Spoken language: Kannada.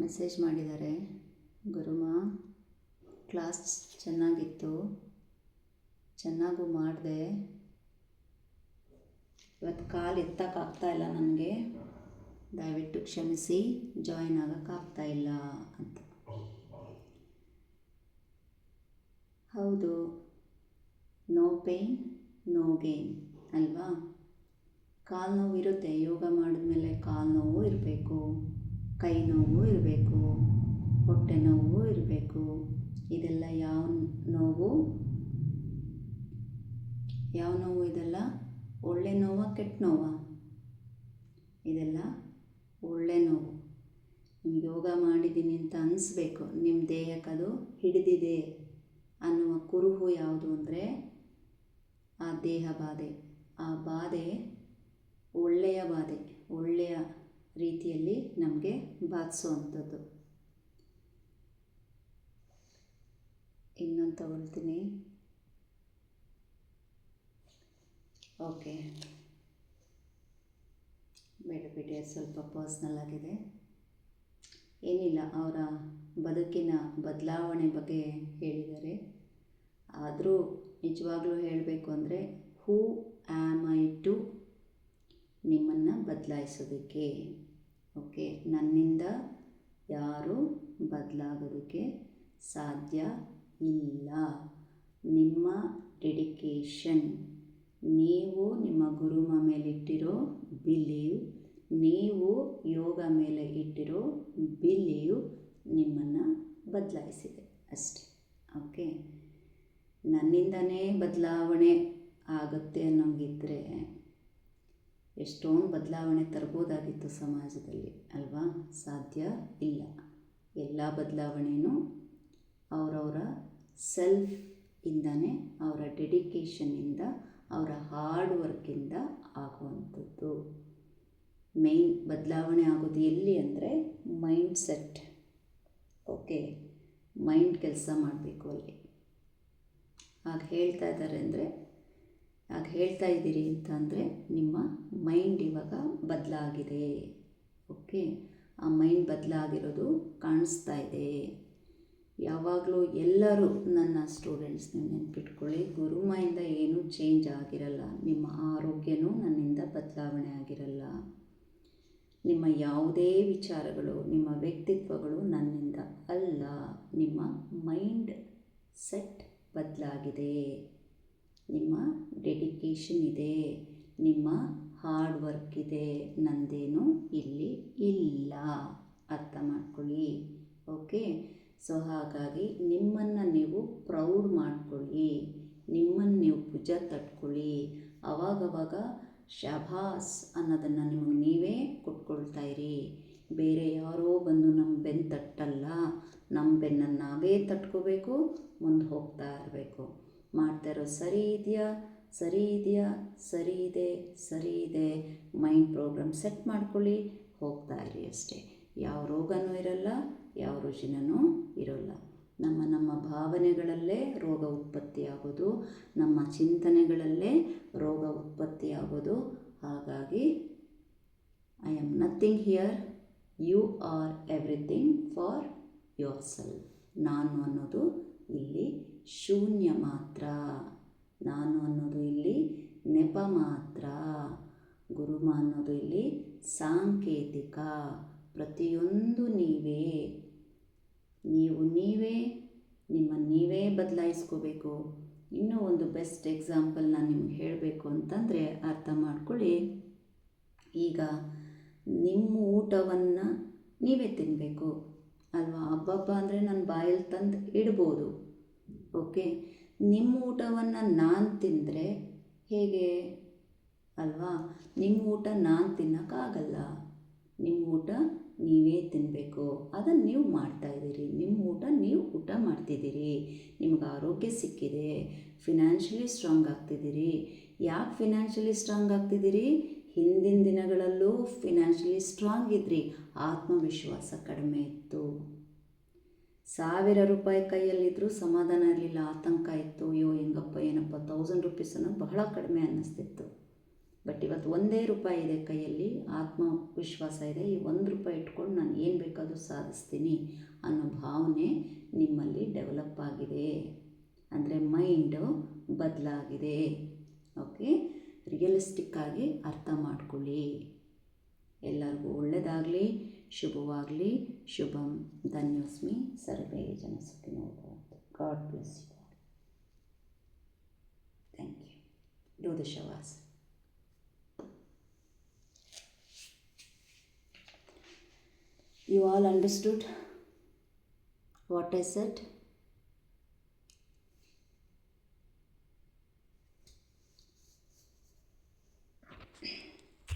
ಮೆಸೇಜ್ ಮಾಡಿದ್ದಾರೆ. ಗುರುಮಾ, ಕ್ಲಾಸ್ ಚೆನ್ನಾಗಿತ್ತು. ಚೆನ್ನಾಗೂ ಮಾಡಿದೆ. ಇವತ್ತು ಕಾಲು ಎತ್ತಕ್ಕಾಗ್ತಾ ಇಲ್ಲ ನನಗೆ. ದಯವಿಟ್ಟು ಕ್ಷಮಿಸಿ, ಜಾಯಿನ್ ಆಗೋಕ್ಕಾಗ್ತಾ ಇಲ್ಲ ಅಂತ. ಹೌದು. ನೋ ಪೇಯ್ನ್ ನೋ ಗೇನ್ ಅಲ್ವಾ? ಕಾಲು ನೋವು ಇರುತ್ತೆ ಯೋಗ ಮಾಡಿದ್ಮೇಲೆ ಕಾಲು ನೋವು ಇರಬೇಕು. ಕೈ ನೋವು ಇರಬೇಕು, ಹೊಟ್ಟೆ ನೋವು ಇರಬೇಕು. ಇದೆಲ್ಲ ಯಾವ ನೋವು? ಯಾವ ನೋವು ಇದೆಲ್ಲ? ಒಳ್ಳೆ ನೋವಾ, ಕೆಟ್ಟ ನೋವಾ? ಇದೆಲ್ಲ ಒಳ್ಳೆ ನೋವು. ನಿಮ್ಗೆ ಯೋಗ ಮಾಡಿದ್ದೀನಿ ಅಂತ ಅನಿಸ್ಬೇಕು. ನಿಮ್ಮ ದೇಹಕ್ಕೆ ಹಿಡಿದಿದೆ ಅನ್ನುವ ಕುರುಹು ಯಾವುದು ಅಂದರೆ ಆ ದೇಹ ಬಾಧೆ. ಆ ಬಾಧೆ ಒಳ್ಳೆಯ ಬಾಧೆ, ಒಳ್ಳೆಯ ರೀತಿಯಲ್ಲಿ ನಮಗೆ ಬಾಧಿಸುವಂಥದ್ದು ಇನ್ನೊಂದು ತಗೊಳ್ತೀನಿ. ಓಕೆ. ಬೇಡ ಬಿಡಿ ಸ್ವಲ್ಪ ಪರ್ಸ್ನಲ್ ಆಗಿದೆ. ಏನಿಲ್ಲ, ಅವರ ಬದುಕಿನ ಬದಲಾವಣೆ ಬಗ್ಗೆ ಹೇಳಿದ್ದಾರೆ. ಆದರೂ ನಿಜವಾಗ್ಲೂ ಹೇಳಬೇಕು ಅಂದರೆ ಹೂ ಆ್ಯಮ್ ಐ ಬದಲಾಯಿಸೋದಕ್ಕೆ, ಓಕೆ, ನನ್ನಿಂದ ಯಾರೂ ಬದಲಾಗೋದಕ್ಕೆ ಸಾಧ್ಯ ಇಲ್ಲ. ನಿಮ್ಮ ಡೆಡಿಕೇಶನ್ ನೀವು ನಿಮ್ಮ ಗುರುಮ ಮೇಲಿಟ್ಟಿರೋ ಬಿಲೀವ್ ನೀವು ಯೋಗ ಮೇಲೆ ಇಟ್ಟಿರೋ ಬಿಲೀವ್ ನಿಮ್ಮನ್ನು ಬದಲಾಯಿಸಿದೆ ಅಷ್ಟೆ, ಓಕೆ. ನನ್ನಿಂದನೇ ಬದಲಾವಣೆ ಆಗುತ್ತೆ ಅನ್ನೋಂಗಿದ್ರೆ ಎಷ್ಟೊಂದು ಬದಲಾವಣೆ ತರ್ಬೋದಾಗಿತ್ತು ಸಮಾಜದಲ್ಲಿ, ಅಲ್ವಾ? ಸಾಧ್ಯ ಇಲ್ಲ. ಎಲ್ಲ ಬದಲಾವಣೆಯೂ ಅವರವರ ಸೆಲ್ಫ್ ಇಂದನೇ, ಅವರ ಡೆಡಿಕೇಶನ್ನಿಂದ ಅವರ ಹಾರ್ಡ್ ವರ್ಕಿಂದ ಆಗುವಂಥದ್ದು. ಮೇಯ್ನ್ ಬದಲಾವಣೆ ಆಗೋದು ಎಲ್ಲಿ ಅಂದರೆ ಮೈಂಡ್ ಸೆಟ್. ಓಕೆ? ಮೈಂಡ್ ಕೆಲಸ ಮಾಡಬೇಕು ಅಲ್ಲಿ. ಆಗ ಹೇಳ್ತಾ ಇದ್ದಾರೆ ಅಂದರೆ ಆಗ ಹೇಳ್ತಾ ಇದ್ದೀರಿ ಅಂತ ಅಂದರೆ ನಿಮ್ಮ ಮೈಂಡ್ ಇವಾಗ ಬದಲಾಗಿದೆ. ಓಕೆ ಆ ಮೈಂಡ್ ಬದಲಾಗಿರೋದು ಕಾಣಿಸ್ತಾ ಇದೆ. ಯಾವಾಗಲೂ ಎಲ್ಲರೂ ನನ್ನ ಸ್ಟೂಡೆಂಟ್ಸ್ ನೀವು ನೆನ್ಪಿಟ್ಕೊಳ್ಳಿ. ಗುರುಮಾಯಿಂದ ಏನೂ ಚೇಂಜ್ ಆಗಿರಲ್ಲ. ನಿಮ್ಮ ಆರೋಗ್ಯನೂ ನನ್ನಿಂದ ಬದಲಾವಣೆ ಆಗಿರಲ್ಲ. ನಿಮ್ಮ ಯಾವುದೇ ವಿಚಾರಗಳು, ನಿಮ್ಮ ವ್ಯಕ್ತಿತ್ವಗಳು ನನ್ನಿಂದ ಅಲ್ಲ. ನಿಮ್ಮ ಮೈಂಡ್ ಸೆಟ್ ಬದಲಾಗಿದೆ. ನಿಮ್ಮ ಡೆಡಿಕೇಶನ್ ಇದೆ, ನಿಮ್ಮ ಹಾರ್ಡ್ ವರ್ಕ್ ಇದೆ, ನಂದೇನು ಇಲ್ಲಿ ಇಲ್ಲ. ಅರ್ಥ ಮಾಡ್ಕೊಳ್ಳಿ. ಓಕೆ ಸೊ ಹಾಗಾಗಿ ನಿಮ್ಮನ್ನು ನೀವು ಪ್ರೌಡ್ ಮಾಡ್ಕೊಳ್ಳಿ. ನಿಮ್ಮನ್ನು ನೀವು ಭುಜ ತಟ್ಕೊಳ್ಳಿ. ಅವಾಗವಾಗ ಶಭಾಸ್ ಅನ್ನೋದನ್ನು ನಿಮಗೆ ನೀವೇ ಕೊಟ್ಕೊಳ್ತಾ ಇರಿ. ಬೇರೆ ಯಾರೋ ಬಂದು ನಮ್ಮ ಬೆನ್ನು ತಟ್ಟಲ್ಲ. ನಮ್ಮ ಬೆನ್ನನ್ನು ನಾವೇ ತಟ್ಕೋಬೇಕು, ಮುಂದೆ ಹೋಗ್ತಾ ಇರಬೇಕು. ಮಾಡ್ತಾ ಸರಿ ಇದೆಯಾ ಸರಿ ಇದೆಯಾ ಸರಿ ಇದೆ ಸರಿ ಇದೆ ಮೈಂಡ್ ಪ್ರೋಗ್ರಾಮ್ ಸೆಟ್ ಮಾಡ್ಕೊಳ್ಳಿ, ಹೋಗ್ತಾ ಇರಿ ಅಷ್ಟೇ. ಯಾವ ರೋಗನೂ ಇರಲ್ಲ, ಯಾವ ರುಚಿನೂ ಇರೋಲ್ಲ. ನಮ್ಮ ನಮ್ಮ ಭಾವನೆಗಳಲ್ಲೇ ರೋಗ ಉತ್ಪತ್ತಿಯಾಗೋದು, ನಮ್ಮ ಚಿಂತನೆಗಳಲ್ಲೇ ರೋಗ ಉತ್ಪತ್ತಿಯಾಗೋದು. ಹಾಗಾಗಿ I am nothing here you are everything for yourself ನಾನು ಅನ್ನೋದು ಇಲ್ಲಿ ಶೂನ್ಯ ಮಾತ್ರ. ನಾನು ಅನ್ನೋದು ಇಲ್ಲಿ ನೆಪ ಮಾತ್ರ. ಗುರುಮ ಅನ್ನೋದು ಇಲ್ಲಿ ಸಾಂಕೇತಿಕ. ಪ್ರತಿಯೊಂದು ನೀವೇ. ನೀವು ನೀವೇ, ನಿಮ್ಮ ನೀವೇ ಬದಲಾಯಿಸ್ಕೋಬೇಕು. ಇನ್ನೂ ಒಂದು ಬೆಸ್ಟ್ ಎಕ್ಸಾಂಪಲ್ ನಾನು ನಿಮ್ಗೆ ಹೇಳಬೇಕು ಅಂತಂದರೆ ಅರ್ಥ ಮಾಡ್ಕೊಳ್ಳಿ. ಈಗ ನಿಮ್ಮ ಊಟವನ್ನು ನೀವೇ ತಿನ್ನಬೇಕು ಅಲ್ವಾ? ಹಬ್ಬಬ್ಬ ಅಂದರೆ ನಾನು ಬಾಯಲ್ಲಿ ತಂದು ಇಡ್ಬೋದು. ಓಕೆ? ನಿಮ್ಮ ಊಟವನ್ನು ನಾನು ತಿಂದರೆ ಹೇಗೆ? ಅಲ್ವಾ? ನಿಮ್ಮ ಊಟ ನಾನು ತಿನ್ನೋಕ್ಕಾಗಲ್ಲ ನಿಮ್ಮ ಊಟ ನೀವೇ ತಿನ್ನಬೇಕು ಅದನ್ನು ನೀವು ಮಾಡ್ತಾಯಿದ್ದೀರಿ ನಿಮ್ಮ ಊಟ ನೀವು ಊಟ ಮಾಡ್ತಿದ್ದೀರಿ. ನಿಮ್ಗೆ ಆರೋಗ್ಯ ಸಿಕ್ಕಿದೆ. ಫಿನಾನ್ಷಿಯಲಿ ಸ್ಟ್ರಾಂಗ್ ಆಗ್ತಿದ್ದೀರಿ. ಯಾಕೆ ಫಿನಾನ್ಷಿಯಲಿ ಸ್ಟ್ರಾಂಗ್ ಆಗ್ತಿದ್ದೀರಿ? ಹಿಂದಿನ ದಿನಗಳಲ್ಲೂ ಫಿನಾನ್ಷಿಯಲಿ ಸ್ಟ್ರಾಂಗ್ ಇದ್ರಿ. ಆತ್ಮವಿಶ್ವಾಸ ಕಡಿಮೆ ಇತ್ತು. ಸಾವಿರ ರೂಪಾಯಿ ಕೈಯಲ್ಲಿದ್ದರೂ ಸಮಾಧಾನ ಇರಲಿಲ್ಲ. ಆತಂಕ ಇತ್ತು. ಅಯ್ಯೋ, ಹೆಂಗಪ್ಪ, ಏನಪ್ಪ ತೌಸಂಡ್ ರುಪೀಸ್ ಅನ್ನೋದು ಬಹಳ ಕಡಿಮೆ ಅನ್ನಿಸ್ತಿತ್ತು. ಬಟ್ ಇವತ್ತು ಒಂದೇ ರೂಪಾಯಿ ಇದೆ ಕೈಯಲ್ಲಿ. ಆತ್ಮವಿಶ್ವಾಸ ಇದೆ. ಈ ಒಂದು ರೂಪಾಯಿ ಇಟ್ಕೊಂಡು ನಾನು ಏನು ಬೇಕಾದರೂ ಸಾಧಿಸ್ತೀನಿ ಅನ್ನೋ ಭಾವನೆ ನಿಮ್ಮಲ್ಲಿ ಡೆವಲಪ್ ಆಗಿದೆ. ಅಂದರೆ ಮೈಂಡು ಬದಲಾಗಿದೆ. ಓಕೆ ರಿಯಲಿಸ್ಟಿಕ್ ಆಗಿ ಅರ್ಥ ಮಾಡ್ಕೊಳ್ಳಿ. ಎಲ್ಲರಿಗೂ ಒಳ್ಳೆಯದಾಗಲಿ ಶುಭವಾಗಲಿ. ಶುಭಂ. ಧನ್ಯೋಸ್ಮಿ. ಸರ್ವೇ ಜನ ಸುಖಿನೋ God bless you thank you. Do you all You all understood what?